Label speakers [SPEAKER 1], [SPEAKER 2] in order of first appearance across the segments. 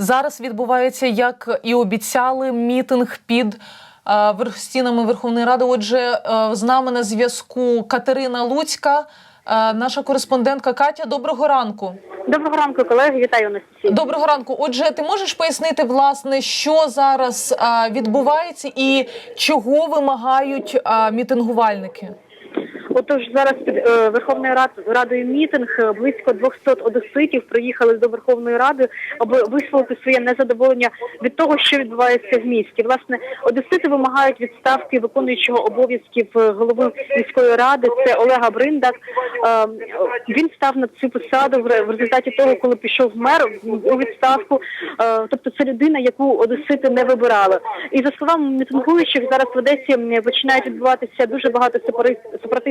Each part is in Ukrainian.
[SPEAKER 1] Зараз відбувається, як і обіцяли, мітинг під е, стінами Верховної Ради. Отже, е, з нами на зв'язку Катерина Луцька, е, наша кореспондентка Катя. Доброго ранку.
[SPEAKER 2] Доброго ранку, колеги. Вітаю Анастасію.
[SPEAKER 1] Доброго ранку. Отже, ти можеш пояснити, власне, що зараз відбувається і чого вимагають мітингувальники?
[SPEAKER 2] Отож, зараз під е, Верховною Рад, Радою мітинг е, близько 200 одеситів приїхали до Верховної Ради, аби висловити своє незадоволення від того, що відбувається в місті. Власне, одесити вимагають відставки виконуючого обов'язків е, голови міської ради. Це Олега Бриндак. Він став на цю посаду в результаті того, коли пішов мер у відставку. Тобто, це людина, яку одесити не вибирали. І за словами мітингуючих, зараз в Одесі починають відбуватися дуже багато сепари-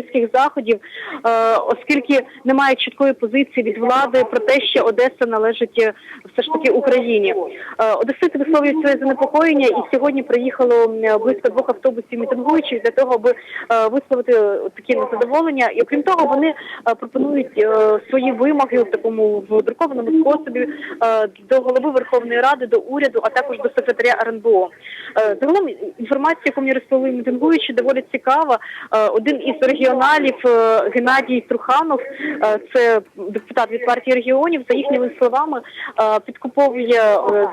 [SPEAKER 2] сепаратистських заходів, е, оскільки немає чіткої позиції від влади про те, що Одеса належить е, все ж таки Україні. Е, Одесити висловлюють своє занепокоєння, і сьогодні приїхало близько двох автобусів мітингуючих для того, аби висловити такі незадоволення. І окрім того, вони пропонують свої вимоги в такому в друкованому способі до голови Верховної Ради, до уряду, а також до секретаря РНБО. Загалом інформація, яку мені розповіли мітингуючі, доволі цікава. Один із регіоналів е, Геннадій Труханов, е, це депутат від партії регіонів, за їхніми словами, е, підкуповує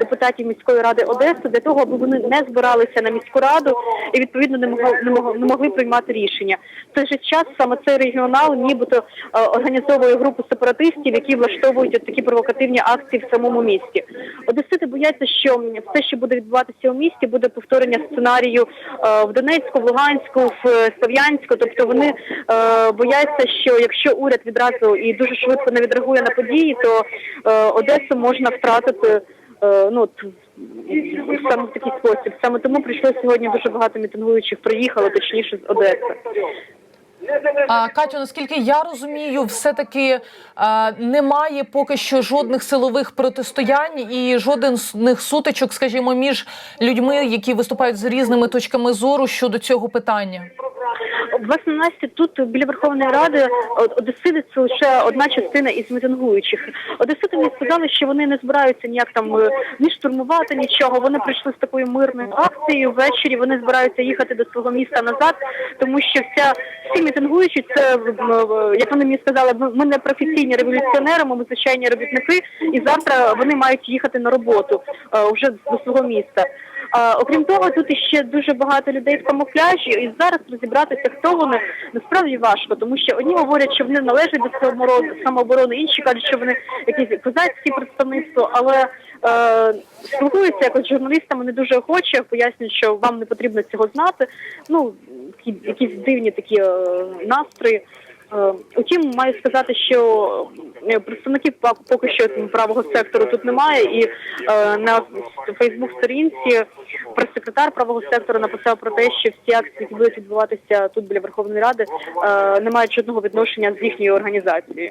[SPEAKER 2] депутатів міської ради Одеси для того, аби вони не збиралися на міську раду і відповідно не могли не могли, не могли приймати рішення. В той же час саме цей регіонал, нібито організовує групу сепаратистів, які влаштовують такі провокативні акції в самому місті. Одесити бояться, що все, що буде відбуватися у місті, буде повторення сценарію в Донецьку, в Луганську, в Слов'янську. Тобто вони бояться, що якщо уряд відразу і дуже швидко не відреагує на події, то е, Одесу можна втратити. е, Ну, саме в такий спосіб. Саме тому прийшло сьогодні дуже багато мітингуючих приїхало, точніше з Одеси.
[SPEAKER 1] А, Катю, наскільки я розумію, все-таки а, немає поки що жодних силових протистоянь і жодних сутичок, скажімо, між людьми, які виступають з різними точками зору щодо цього питання.
[SPEAKER 2] Власне, Настя, тут біля Верховної Ради Одесити це лише одна частина із мітингуючих. Одесити мені сказали, що вони не збираються ніяк там е, ні штурмувати нічого. Вони прийшли з такою мирною акцією. Ввечері вони збираються їхати до свого міста назад, тому що вся всі мітингуючі це е, як вони мені сказали, ми- ми не професійні революціонери, ми звичайні робітники, і завтра вони мають їхати на роботу е, вже до свого міста. Окрім того, тут іще дуже багато людей в камуфляжі, і зараз розібратися, хто вони насправді важко, тому що одні говорять, що вони належать до самооборони, інші кажуть, що вони якісь козацькі представництво, але е, спілкуються якось з журналістами не дуже охоче, пояснюють, що вам не потрібно цього знати. Ну якісь дивні такі е, настрої. Е, Утім, маю сказати, що е, представників поки що правого сектору тут немає, і е, на Фейсбук-сторінці прес-секретар правого сектору написав про те, що всі акції, які будуть відбуватися тут біля Верховної Ради, не мають жодного відношення з їхньою організацією.